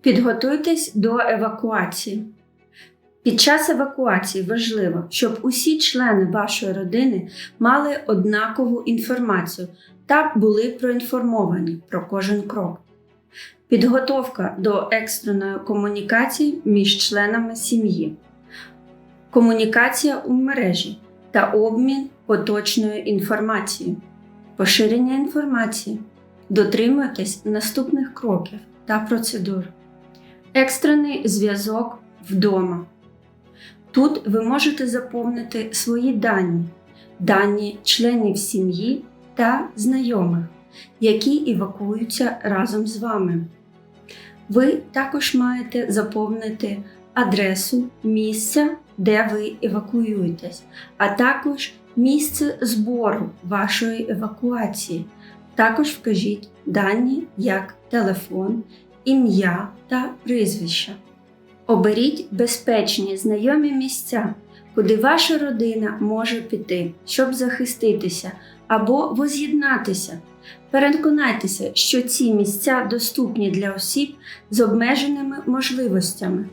Підготуйтесь до евакуації. Під час евакуації важливо, щоб усі члени вашої родини мали однакову інформацію та були проінформовані про кожен крок. Підготовка до екстреної комунікації між членами сім'ї, комунікація у мережі та обмін поточною інформацією, поширення інформації. Дотримуйтесь наступних кроків та процедур. Екстрений зв'язок вдома. Тут ви можете заповнити свої дані, дані членів сім'ї та знайомих, які евакуються разом з вами. Ви також маєте заповнити адресу місця, де ви евакуюєтесь, а також місце збору вашої евакуації. Також вкажіть дані як телефон, ім'я та прізвище. Оберіть безпечні знайомі місця, куди ваша родина може піти, щоб захиститися або воз'єднатися. Переконайтеся, що ці місця доступні для осіб з обмеженими можливостями.